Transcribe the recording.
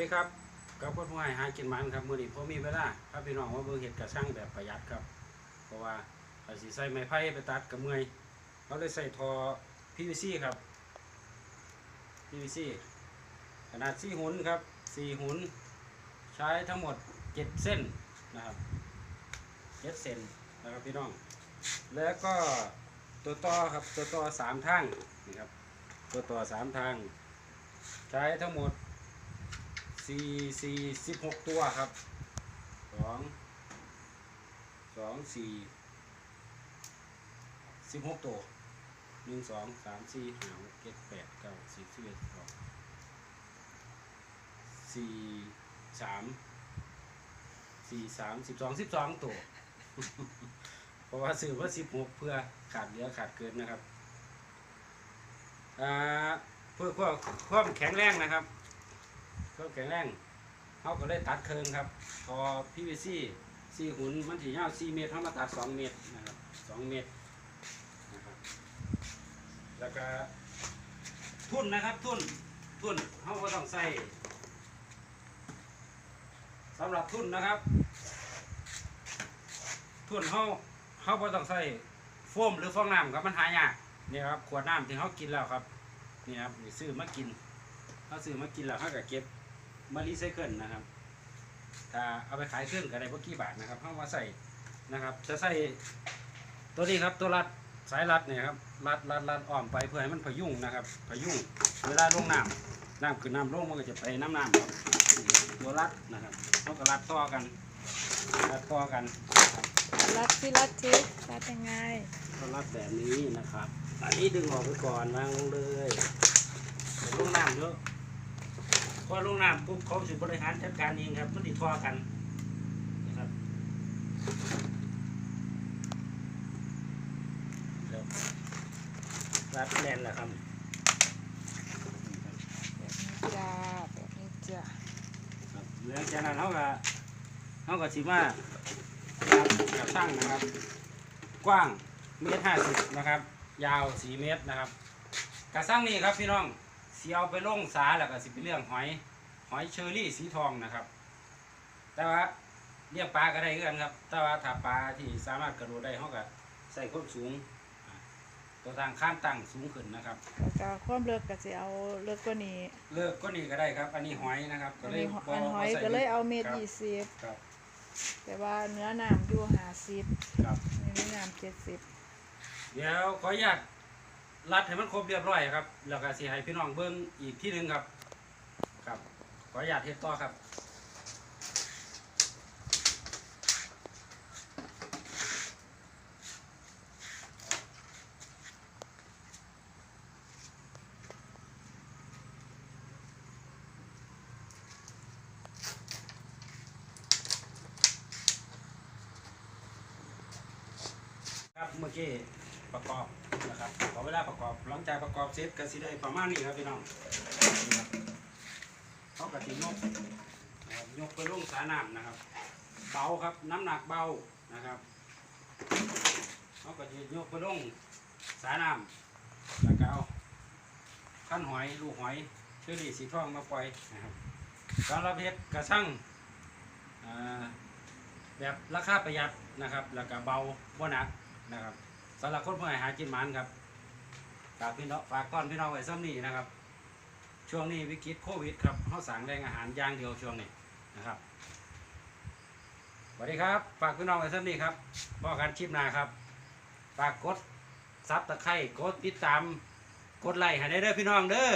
ดีครับกับคนผู้ให้หากินมันครับมือนี้ผมมีเวลาพาพี่น้องมาเบิ่งเห็ดกระช่างแบบประหยัดครับ เพราะว่าถ้าสิใส่ไม้ไผ่ไปตัดกับเมื่อยเราเลยใส่ทอ PVC ครับ PVC ขนาด4หุ่นครับ4หุ่นใช้ทั้งหมด7เส้นนะครับ7เส้นนะครับพี่น้อง แล้วก็ตัวต่อครับตัวต่อสามทางนี่ครับตัวต่อสามทาง ใช้ทั้งหมด สี่สี่สิบหกตัวครับสองสองสี่สิบหกตัวหนึ่งสองสามสี่ห้าหกเจ็ดแปดเก้าสิบสิบเอ็ดสองสี่สามสี่สามสิบสองสิบสองตัว เพราะว่าซื้อว่าสิบหกเพื่อขาดเหลือขาดเกินนะครับอ่าเพื่อความความแข็งแรงนะครับ ความแข็งแรงเขาก็เลยตัดเคิงครับ พอ PVC สี่หุ่นมันถียาวสี่เมตรเขามาตัดสองเมตรนะครับสองเมตรนะครับแล้วก็ทุ่นนะครับทุ่นทุ่นเขาก็ต้องใส่สำหรับทุ่นนะครับ ทุ่นเขาเขาบ่ต้องใส่โฟมหรือฟองน้ำครับมันหายากนี่ครับขวดน้ำที่เขากินแล้วครับนี่ครับซื้อมากินเขาซื้อมากินแล้วเขาก็เก็บ มารีไซเคิลนะครับถ้าเอาไปขายเครื่องก็ได้พวกกี่บาทนะครับเขามาใส่นะครับ จะใส่ตัวนี้ครับตัวรัดสายรัดเนี่ยครับรัดรัดรัดอ้อมไปเพื่อให้มันพยุงนะครับ พยุงเวลาลงน้ำน้ำคือน้ำลงมันก็จะไปน้ำน้ำครับตัวรัดนะครับเขาก็รัดต่อกันรัดต่อกันรัดที่รัดทิรัดยังไงก็รัดแบบนี้นะครับ อันนี้ดึงออกไปก่อนวางลงเลยเดี๋ยวลงน้ำเยอะ พอลงน้ำปุ๊บเขาสิบริหารจัดการเองครับมันติดทอกันนะครับเดี๋ยวรัดแน่นแหละครับแบบนี้จ้าแบบนี้จ้าครับหลังจากนั้นเขาก็เขาก็สิมากับช่างนะครับ กว้างเมตรห้าสิบนะครับ ยาวสี่เมตรนะครับกระช่างนี้ครับพี่น้อง เสียวไปลงสาแล้วก็สิเป็นเรื่องหอยหอยเชอรี่สีทองนะครับ แต่ว่าเลี้ยงปลาก็ได้คือกันครับ แต่ว่าถ้าปลาที่สามารถกระโดดได้เขาก็ใส่ความสูงอ่าตัวทางข้ามตั้งสูงขึ้นนะครับแล้วก็ความเลิกก็จะเอาเลิกกว่านี้เลิกก็นี่ก็ได้ครับ อันนี้หอยนะครับก็อันเลยนี้หบ่อันหอยบ่ใส่ก็เลยเอาเมตรครับยี่สิบครับแต่ว่าเนื้อน้ำอยู่ห้าสิบครับนี่เนื้อน้ำเจ็ดสิบ เดี๋ยวขออนุญาต รัดให้มันครบเรียบร้อยครับ แล้วก็สิให้พี่น้องเบิ้งอีกที่หนึ่งครับ ครับ ขออนุญาตเฮ็ดต่อครับครับเมื่อกี้ประกอบ นะครับขอเวลาประกอบหลังจากประกอบเสร็จก็สิได้ประมาณนี้ครับพี่น้องนี่ครับเขากระติยกนะครับยกไปลงสาน้ำนะครับ เบาครับน้ำหนักเบานะครับเขาก็จะยกไปลงสาน้ำแล้วก็เอาขั้นหอยลูกหอยเชอรี่สีทองมาปล่อยนะครับสำหรับเฮ็ดกระชั่งอ่าแบบราคาประหยัดนะครับ แล้วก็เบาบ่หนักนะครับ สำหรับคนผู้ใหหากินหมันครับฝากพี่น้องฝากก้อนพี่น้องไว้ซ้ำนี้นะครับ ช่วงนี้วิกฤตโควิดครับเขาสั่งแรงอาหารย่างเดียวช่วงนี้นะครับสวัสดีครับ ฝากพี่น้องไว้ซ้ำนี้ครับพ่อการชิปนาครับ ฝากกดซับตะไคร่กดติดตามกดไลค์ให้ได้เด้อพี่น้องเด้อ